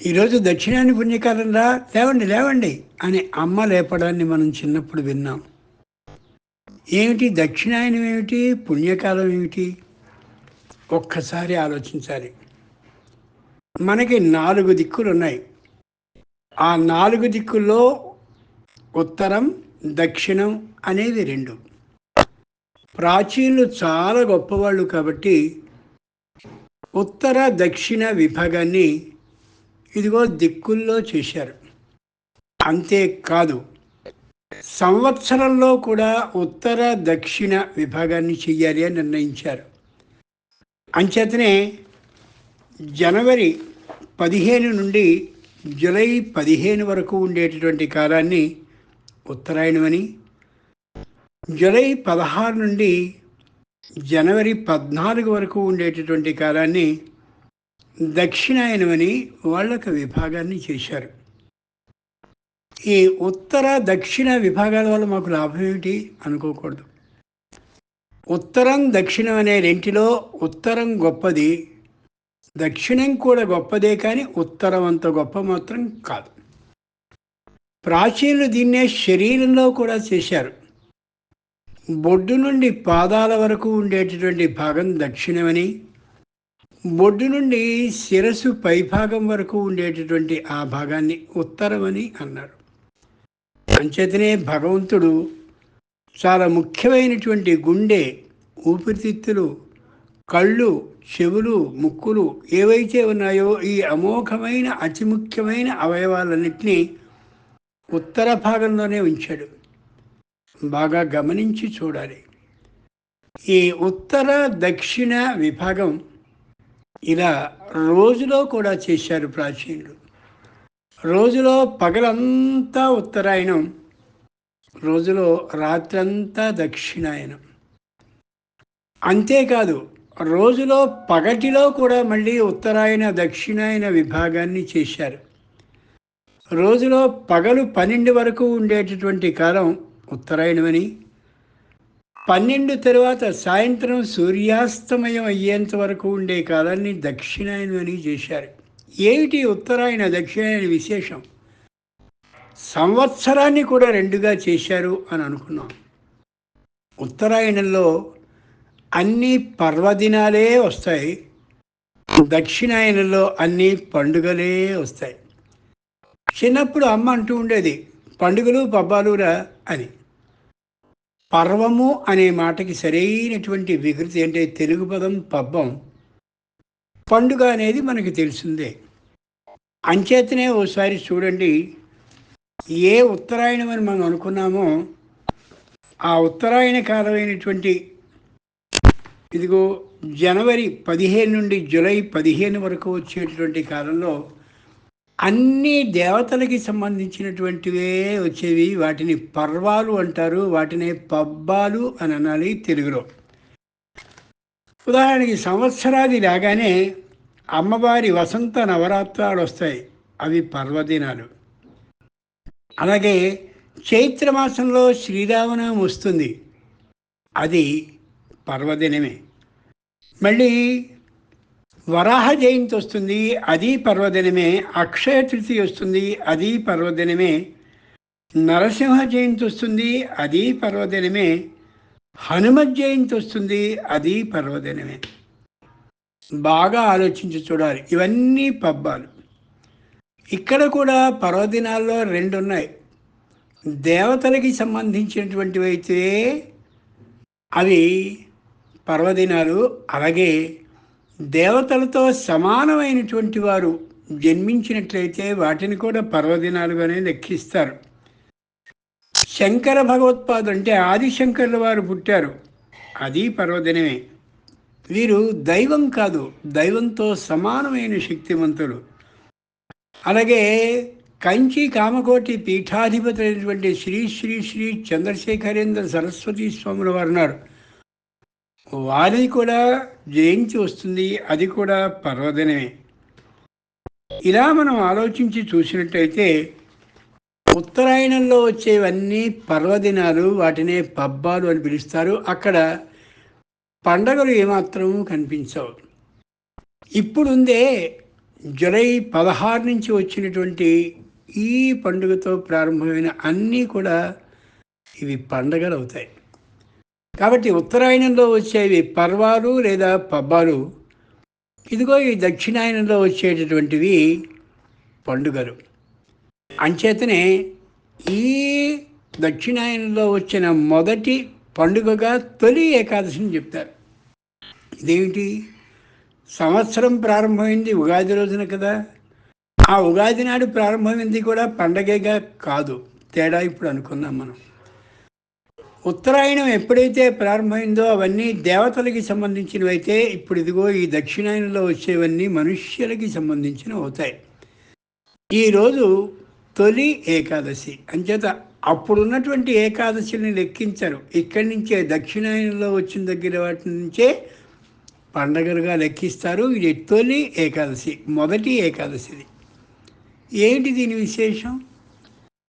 ఈరోజు దక్షిణాన్ని పుణ్యకాలం రా లేవండి లేవండి అని అమ్మ లేపడాన్ని మనం చిన్నప్పుడు విన్నాం. ఏమిటి దక్షిణాయనం ఏమిటి పుణ్యకాలం ఏమిటి? ఒక్కసారి ఆలోచించాలి. మనకి నాలుగు దిక్కులు ఉన్నాయి ఆ నాలుగు దిక్కుల్లో ఉత్తరం దక్షిణం అనేవి రెండు. ప్రాచీనులు చాలా గొప్పవాళ్ళు కాబట్టి ఉత్తర దక్షిణ విభాగాన్ని ఇదిగో దిక్కుల్లో చేశారు. అంతేకాదు సంవత్సరంలో కూడా ఉత్తర దక్షిణ విభాగాన్ని చెయ్యాలి అని నిర్ణయించారు. అంచేతనే జనవరి పదిహేను నుండి జూలై పదిహేను వరకు ఉండేటటువంటి కాలాన్ని ఉత్తరాయణమని జూలై పదహారు నుండి జనవరి పద్నాలుగు వరకు ఉండేటటువంటి కాలాన్ని దక్షిణాయనమని వాళ్ళొక విభాగాన్ని చేశారు. ఈ ఉత్తర దక్షిణ విభాగాల వల్ల మాకు లాభం ఏమిటి అనుకోకూడదు. ఉత్తరం దక్షిణం అనే రెంటిలో ఉత్తరం గొప్పది దక్షిణం కూడా గొప్పదే కానీ ఉత్తరం అంత గొప్ప మాత్రం కాదు. ప్రాచీనులు దీన్నే శరీరంలో కూడా చేశారు. బొడ్డు నుండి పాదాల వరకు ఉండేటటువంటి భాగం దక్షిణమని బొడ్డు నుండి శిరస్సు పైభాగం వరకు ఉండేటటువంటి ఆ భాగాన్ని ఉత్తరమని అన్నారు. అంచేతనే భగవంతుడు చాలా ముఖ్యమైనటువంటి గుండె ఊపిరితిత్తులు కళ్ళు చెవులు ముక్కులు ఏవైతే ఉన్నాయో ఈ అమోఘమైన అతి ముఖ్యమైన అవయవాలన్నింటినీ ఉత్తర భాగంలోనే ఉంచాడు. బాగా గమనించి చూడాలి. ఈ ఉత్తర దక్షిణ విభాగం ఇలా రోజులో కూడా చేశారు ప్రాచీనులు. రోజులో పగలంతా ఉత్తరాయణం రోజులో రాత్రంతా దక్షిణాయనం. అంతేకాదు రోజులో పగటిలో కూడా మళ్ళీ ఉత్తరాయణ దక్షిణాయన విభాగాన్ని చేశారు. రోజులో పగలు పన్నెండు వరకు ఉండేటటువంటి కాలం ఉత్తరాయణమని పన్నెండు తరువాత సాయంత్రం సూర్యాస్తమయం అయ్యేంత వరకు ఉండే కాలాన్ని దక్షిణాయనం అని చేశారు. ఏమిటి ఉత్తరాయణ దక్షిణాయన విశేషం? సంవత్సరాన్ని కూడా రెండుగా చేశారు అని అనుకున్నాం. ఉత్తరాయణంలో అన్ని పర్వదినాలే వస్తాయి. దక్షిణాయనంలో అన్ని పండుగలే వస్తాయి. చిన్నప్పుడు అమ్మ అంటూ ఉండేది పండుగలు పబ్బాలురా అని. పర్వము అనే మాటకి సరైనటువంటి వికృతి అంటే తెలుగు పదం పబ్బం. పండుగ అనేది మనకి తెలిసిందే. అంచేతనే ఓసారి చూడండి ఏ ఉత్తరాయణం అని మనం అనుకున్నామో ఆ ఉత్తరాయణ కాలమైనటువంటి ఇదిగో జనవరి పదిహేను నుండి జూలై పదిహేను వరకు వచ్చేటటువంటి కాలంలో అన్ని దేవతలకి సంబంధించినటువంటివే వచ్చేవి. వాటిని పర్వాలు అంటారు. వాటిని పబ్బాలు అని అనాలి తెలుగులో. ఉదాహరణకి సంవత్సరాది రాగానే అమ్మవారి వసంత నవరాత్రాలు వస్తాయి. అవి పర్వదినాలు. అలాగే చైత్రమాసంలో శ్రీరామనవమి వస్తుంది. అది పర్వదినమే. మళ్ళీ వరాహ జయంతి వస్తుంది అది పర్వదినమే అక్షయ తృతీయ వస్తుంది అది పర్వదినమే. నరసింహ జయంతి వస్తుంది అది పర్వదినమే. హనుమత్ జయంతి వస్తుంది అది పర్వదినమే. బాగా ఆలోచించి చూడాలి. ఇవన్నీ పబ్బాలు. ఇక్కడ కూడా పర్వదినాల్లో రెండు ఉన్నాయి దేవతలకి సంబంధించినటువంటివి అయితే అవి పర్వదినాలు అలాగే దేవతలతో సమానమైనటువంటి వారు జన్మించినట్లయితే వాటిని కూడా పర్వదినాలుగానే లెక్కిస్తారు. శంకర భగవత్పాదు అంటే ఆదిశంకర్ల వారు పుట్టారు. అది పర్వదినమే. వీరు దైవం కాదు దైవంతో సమానమైన శక్తివంతులు అలాగే కంచి కామకోటి పీఠాధిపతి అయినటువంటి శ్రీ శ్రీ శ్రీ చంద్రశేఖరేంద్ర సరస్వతి స్వాముల వారు ఉన్నారు. వారిని కూడా జయించి వస్తుంది అది కూడా పర్వదినమే. ఇలా మనం ఆలోచించి చూసినట్టయితే ఉత్తరాయణంలో వచ్చేవన్నీ పర్వదినాలు వాటినే పబ్బాలు అని పిలుస్తారు. అక్కడ పండగలు ఏమాత్రం కనిపించవు. ఇప్పుడుందే జూలై పదహారు నుంచి వచ్చినటువంటి ఈ పండుగతో ప్రారంభమైన అన్నీ కూడా ఇవి పండగలు అవుతాయి కాబట్టి ఉత్తరాయణంలో వచ్చేవి పర్వాలు లేదా పబ్బాలు? ఇదిగో ఈ దక్షిణాయనంలో వచ్చేటటువంటివి పండుగలు. అంచేతనే ఈ దక్షిణాయనంలో వచ్చిన మొదటి పండుగగా తొలి ఏకాదశిని చెప్తారు. ఇదేమిటి? సంవత్సరం ప్రారంభమైంది ఉగాది రోజున కదా. ఆ ఉగాది నాడు ప్రారంభమైంది కూడా పండగగా కాదు. తేడా ఇప్పుడు అనుకున్నాం మనం. ఉత్తరాయణం ఎప్పుడైతే ప్రారంభమైందో అవన్నీ దేవతలకి సంబంధించినవి అయితే ఇప్పుడు ఇదిగో ఈ దక్షిణాయనంలో వచ్చేవన్నీ మనుష్యులకి సంబంధించినవి అవుతాయి. ఈరోజు తొలి ఏకాదశి. అంచేత అప్పుడున్నటువంటి ఏకాదశిని లెక్కించరు. ఇక్కడి నుంచే దక్షిణాయనంలో వచ్చిన దగ్గర వాటి నుంచే పండగలుగా లెక్కిస్తారు. ఇది తొలి ఏకాదశి మొదటి ఏకాదశిది. ఏంటి దీని విశేషం?